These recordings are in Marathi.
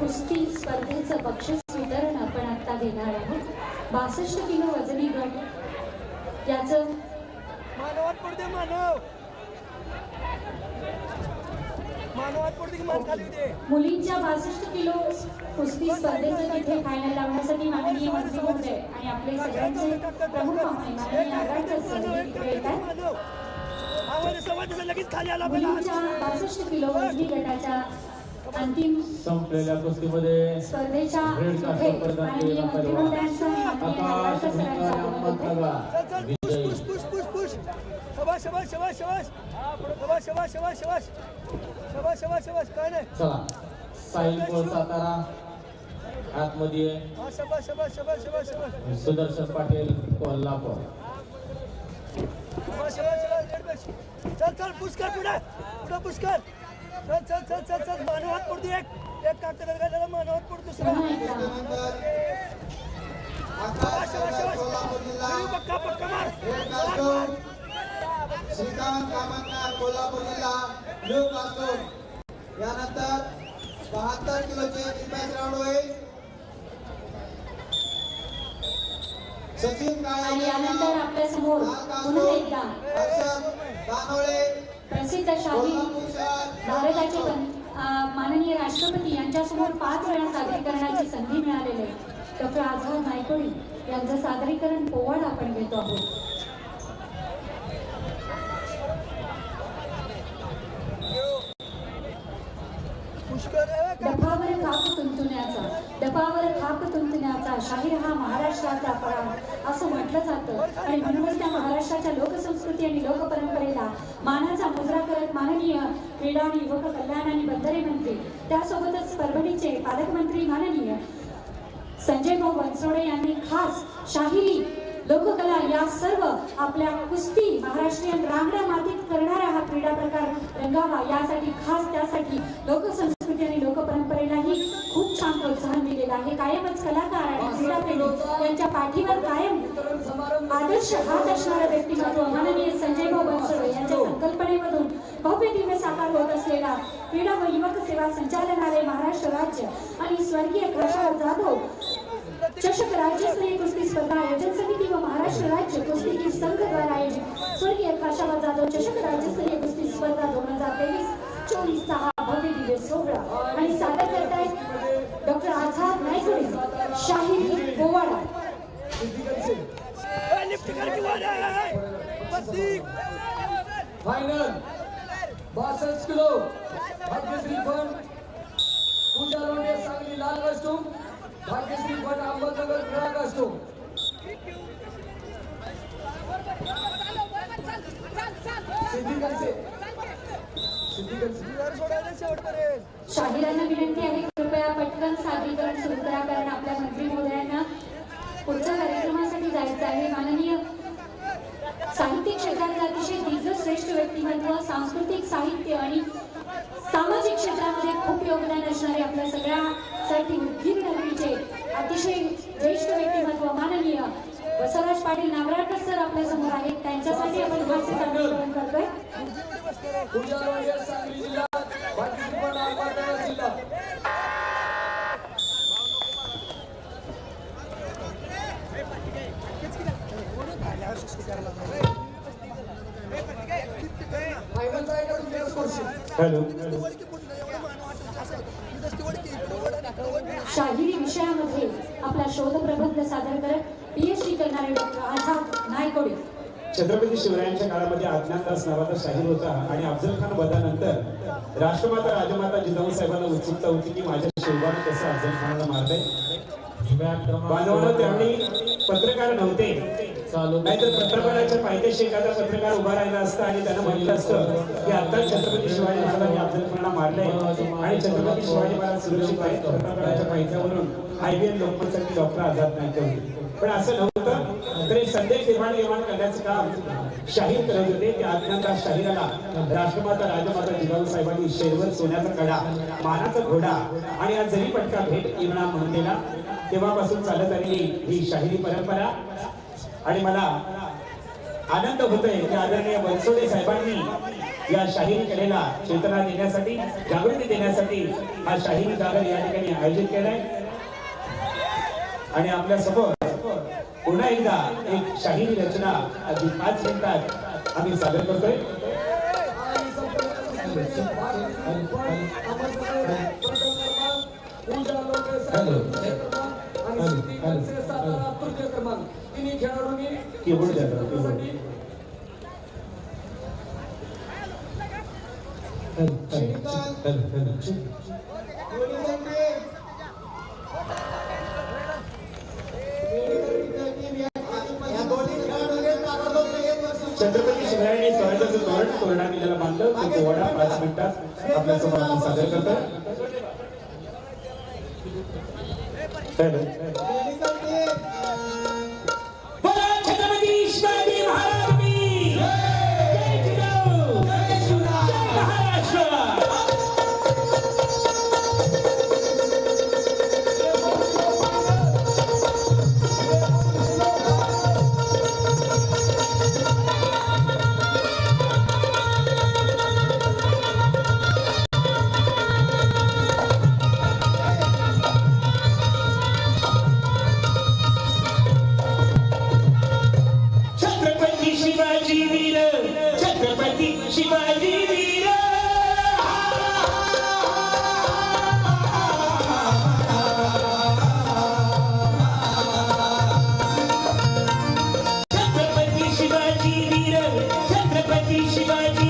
कुस्ती स्पर्धेचं बक्षीस वितरण आपण आता घेणार आहोत. बासष्ट किलो वजनी गट. याच मुलींच्या बासष्ट किलो कुस्ती स्पर्धेचं तिथे फायनल लावण्यासाठी माननीय मंत्री होते आणि आपले सगळ्यांचे प्रमुख आमदार मुलींच्या बासष्ट किलो वजनी गटाच्या अंतिम संपलेल्या कुस्तीमध्ये स्पर्धेच्या रेड कार्ड तिथे प्रदान माननीय केलेला मंत्रिमंडळाचं आणि माननीय आकाश आघाडीच्या भिकारी सरांचं अभिनंदन. अहमद चल चल पुश विजयी पुश पुश पुश पुश शबाश शबाश शबाश शबाश शबाश शबाश शबाश शबाश शबाश शबाश शबाश काय नाही चला साहिल कोळ सातारा आतमध्ये हा शबाश शबाश शबाश शबाश शबाश सुदर्शन पाटील कोल्हापूर शबाश शबाश शबाश रेड बॅश. चल चल पुश कर पुढे पुढे पुश कर चल चल चल चल चल. मानवात पडते एक. एक कागद झाला मानवात पड दुसरा. शबाश शबाश शबाश अरे पक्का पक्का मार. मार, मार. श्रीकांत कामांना कोल्हापूर जिल्हा ब्ल्यू कास्टूम यानंतर बहात्तर किलोचे डिफेन्स राऊंड होईल सचिन काळे आणि यानंतर आपल्यासमोर पुन्हा एकदा. दानोळे प्रसिद्ध शाही भारताचे माननीय राष्ट्रपती यांच्यासमोर पाच वेळा सादरीकरणाची संधी मिळालेली आहे. डॉक्टर आझाद नायकोडी यांचं सादरीकरण पोवाड आपण घेतो आहोत पुश कर ए, काय? डफावर काक तुंतुण्याचा डफावर थाप तुंतुण्याचा शाहीर हा महाराष्ट्राचा पराग असं म्हटलं जातं. आणि म्हणूनच त्या महाराष्ट्राच्या लोकसंस्कृती आणि लोकपरंपरेला मानाचा मुजरा करत माननीय क्रीडा आणि युवक कल्याण आणि बंदरे मंत्री त्यासोबतच परभणीचे पालकमंत्री माननीय संजय भाऊ बनसोडे यांनी खास शाहिरी लोककला या सर्व आपल्या कुस्ती महाराष्ट्रीयन रांगड्या मातीत करणारा हा क्रीडा प्रकार रंगावा यासाठी खास त्यासाठी लोकसंस्कृती आहे. कायमच कलाकार आणि क्रीडाप्रेमी यांच्या पाठीवर कायम आदर्श हात असणारं व्यक्तिमत्व माननीय संजय भाऊ बनसोडे यांच्या संकल्पनेमधून भव्य दिव्य साकार होत असलेला क्रीडा व युवक सेवा संचालनालय महाराष्ट्र राज्य आणि स्वर्गीय खासदार जाधव. चषक राज्यस्तरीय कुस्ती स्पर्धा आयोजन समिती व महाराष्ट्र राज्य कुस्तीगीर संघ द्वारा आयोजित. स्वर्गीय खाशाबाद जाधव चषक राज्यस्तरीय कुस्ती स्पर्धा दोन हजार तेवीस चोवीसचा हा भव्य दिव्य सोहळा आणि सादर करतायत डॉक्टर आझाद नायकोडे शाहीर पोवाडा ए, लिफ्ट कर की वर, ए, ए, ए. बत्ती. फायनल बासष्ट किलो भाग्यश्री फंड पूजा लोंढे सांगली लाल कस्टूम भाग्यश्री पण अहमदनगर निळा असतो. शाहिरांना विनंती आहे कृपया पटकन सादरीकरण सुरू करा कारण आपल्या मंत्री महोदयांना पुढच्या कार्यक्रमासाठी जायचं आहे. माननीय साहित्य क्षेत्रातील अतिशय दिग्गज श्रेष्ठ व्यक्तिमत्व सांस्कृतिक साहित्य आणि पाटील नागराळकर सर आपल्यासमोर आहेत. त्यांच्यासाठी आपण हास्य सादरीकरण करतोय. हॅलो. शाहिरी विषयामध्ये आपला शोध प्रबंध सादर करत पीएचडी करणारे डॉक्टर आझाद नायकोडे छत्रपती शिवरायांच्या काळामध्ये अज्ञानदास नावाचा शाहीर होता आणि अफजल खान वधानंतर राष्ट्रमाता राजमाता जिजाऊ साहेबांना उत्सुकता होती की माझ्या शिवबाने कसं अफजल खानाला मारलंय बांधवांना त्यांनी पत्रकार नव्हते. चालू नाहीतर पत्रकाराच्या पायथ्याशी एखादा पत्रकार उभा राहिला असता आणि त्यानं म्हटलं असतं की आता छत्रपती शिवाजी महाराजांनी अफजल खानला मारलंय आणि छत्रपती शिवाजी महाराज सुरक्षित आहेत. पत्रकाराच्या पायथ्यावरून हायवे लोकमतसाठी डॉक्टर आझाद नाईक होते. पण असं नव्हतं. तरी संदेश निर्माण निर्माण करण्याचं काम शाहीर करत होते त्या अज्ञाता शाहीराला राष्ट्रमाता राजमाता जिजाऊ साहेबांनी शेरवर सोन्याचा कडा मानाचा घोडा आणि आज जरी पटका भेट इमणा म्हणलेला तेव्हापासून चालत आलेली ही शाहिरी परंपरा. आणि मला आनंद होतोय की आदरणीय बनसोडे साहेबांनी या शाहिरी कलेला चेतना देण्यासाठी जागृती देण्यासाठी हा शाहिरी जागर या ठिकाणी आयोजित केलाय. आणि आपल्यासमोर पुन्हा एकदा एक शाहीर रचना अगदी पाच मिनिटात आम्ही सादर करतोय. कीबोर्ड द्या कीबोर्ड छत्रपती शिवरायांनी स्वराज्याचं तोरण तोरणा किल्ल्याला बांधलं. तो पोवाडा पाच मिनिटात आपल्यासोबत आपण सादर करतो छत्रपती शिवाजी महाराज! शिवाजी वीर छत्रपती शिवाजी वीर. छत्रपती शिवाजी वीर छत्रपती शिवाजी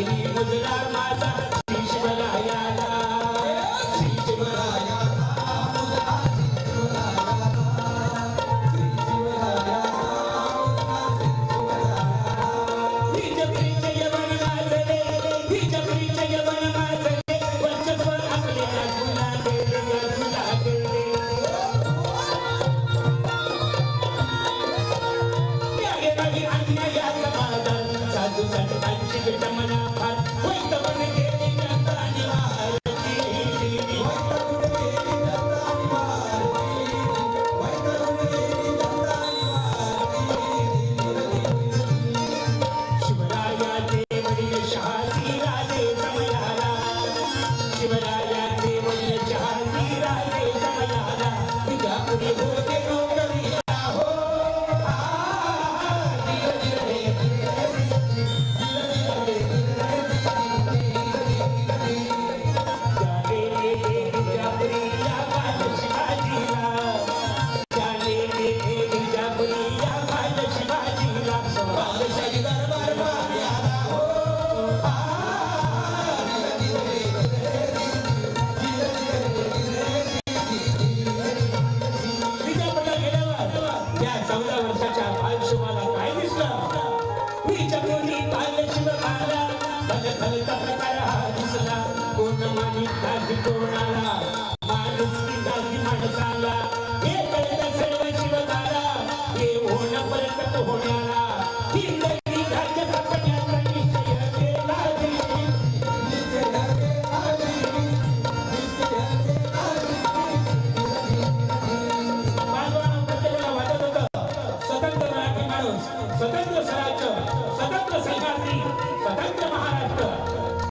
दागिनी गुजरात माझा माणसाला हे